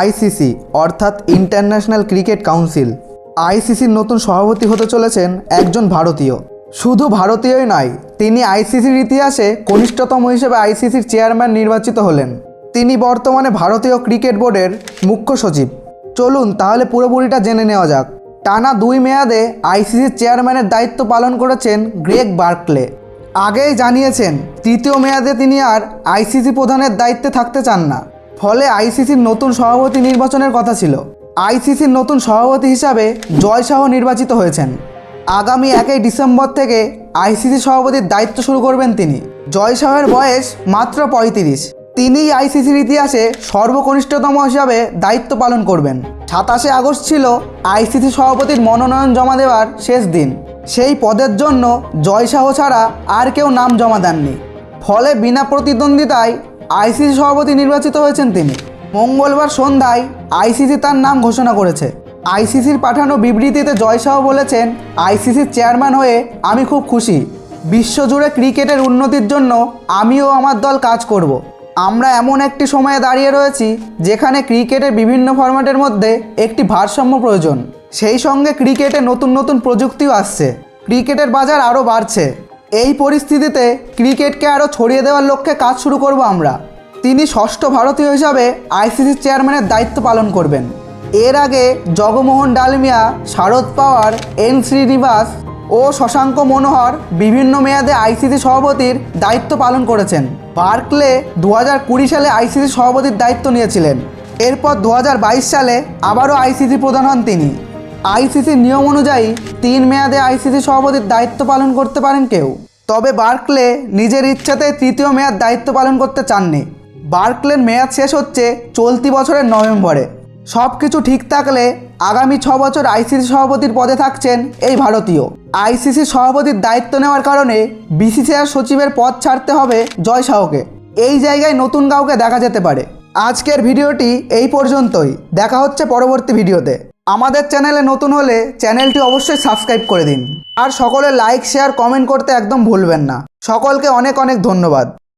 ICC, অর্থাৎ international cricket council. আইসিসির নতুন সভাপতি হতে চলেছেন একজন ভারতীয়। শুধু ভারতীয়ই নয়, তিনি আইসিসির ইতিহাসে কনিষ্ঠতম হিসেবে আইসিসির চেয়ারম্যান নির্বাচিত হলেন। তিনি বর্তমানে ভারতীয় ক্রিকেট বোর্ডের মুখ্য সচিব। চলুন তাহলে পুরোপুরিটা জেনে নেওয়া যাক। টানা দুই মেয়াদে আইসিসির চেয়ারম্যানের দায়িত্ব পালন করেছেন গ্রেগ বার্কলে। আগেই জানিয়েছেন, তৃতীয় মেয়াদে তিনি আর আইসিসি প্রধানের দায়িত্বে থাকতে চান না। ফলে আইসিসির নতুন সভাপতি নির্বাচনের কথা ছিল। আইসিসির নতুন সভাপতি হিসাবে জয় শাহ নির্বাচিত হয়েছেন। আগামী একই ডিসেম্বর থেকে আইসিসি সভাপতির দায়িত্ব শুরু করবেন তিনি। জয় শাহের বয়স মাত্র পঁয়ত্রিশ। তিনিই আইসিসির ইতিহাসে সর্বকনিষ্ঠতম হিসাবে দায়িত্ব পালন করবেন। সাতাশে আগস্ট ছিল আইসিসি সভাপতির মনোনয়ন জমা দেওয়ার শেষ দিন। সেই পদের জন্য জয় শাহ ছাড়া আর কেউ নাম জমা দেননি। ফলে বিনা প্রতিদ্বন্দ্বিতায় আইসিসি সভাপতি নির্বাচিত হয়েছেন তিনি। মঙ্গলবার সন্ধ্যায় আইসিসি তার নাম ঘোষণা করেছে। আইসিসির পাঠানো বিবৃতিতে জয় শাহ বলেছেন, আইসিসির চেয়ারম্যান হয়ে আমি খুব খুশি। বিশ্বজুড়ে ক্রিকেটের উন্নতির জন্য আমিও আমার দল কাজ করব। আমরা এমন একটি সময়ে দাঁড়িয়ে রয়েছি, যেখানে ক্রিকেটের বিভিন্ন ফরম্যাটের মধ্যে একটি ভারসাম্য প্রয়োজন। সেই সঙ্গে ক্রিকেটে নতুন নতুন প্রযুক্তিও আসছে। ক্রিকেটের বাজার আরও বাড়ছে। এই পরিস্থিতিতে ক্রিকেটকে আরও ছড়িয়ে দেওয়ার লক্ষ্যে কাজ শুরু করব আমরা। তিনি ষষ্ঠ ভারতীয় হিসাবে আইসিসি চেয়ারম্যানের দায়িত্ব পালন করবেন। এর আগে জগমোহন ডালমিয়া, শারদ পাওয়ার, এন শ্রীনিবাস ও শশাঙ্ক মনোহর বিভিন্ন মেয়াদে আইসিসি সভাপতির দায়িত্ব পালন করেছেন। বার্কলে দু কুড়ি সালে আইসিসি সভাপতির দায়িত্ব নিয়েছিলেন। এরপর দু হাজার বাইশ সালে আবারও আইসিসি প্রধান হন তিনি। আইসিসির নিয়ম অনুযায়ী তিন মেয়াদে আইসিসি সভাপতির দায়িত্ব পালন করতে পারেন কেউ। তবে বার্কলে নিজের ইচ্ছাতে তৃতীয় মেয়াদ দায়িত্ব পালন করতে চাননি। বার্কলের মেয়াদ শেষ হচ্ছে চলতি বছরের নভেম্বরে। সব কিছু ঠিক থাকলে আগামী ছ বছর আইসিসি সভাপতির পদে থাকছেন এই ভারতীয়। আইসিসি সভাপতির দায়িত্ব নেওয়ার কারণে বিসিসিআর সচিবের পদ ছাড়তে হবে জয় শাহকে। এই জায়গায় নতুন কাউকে দেখা যেতে পারে। আজকের ভিডিওটি এই পর্যন্তই। দেখা হচ্ছে পরবর্তী ভিডিওতে। আমাদের চ্যানেলে নতুন হলে চ্যানেলটি অবশ্যই সাবস্ক্রাইব করে দিন। আর সকলে লাইক, শেয়ার, কমেন্ট করতে একদম ভুলবেন না। সকলকে অনেক অনেক ধন্যবাদ।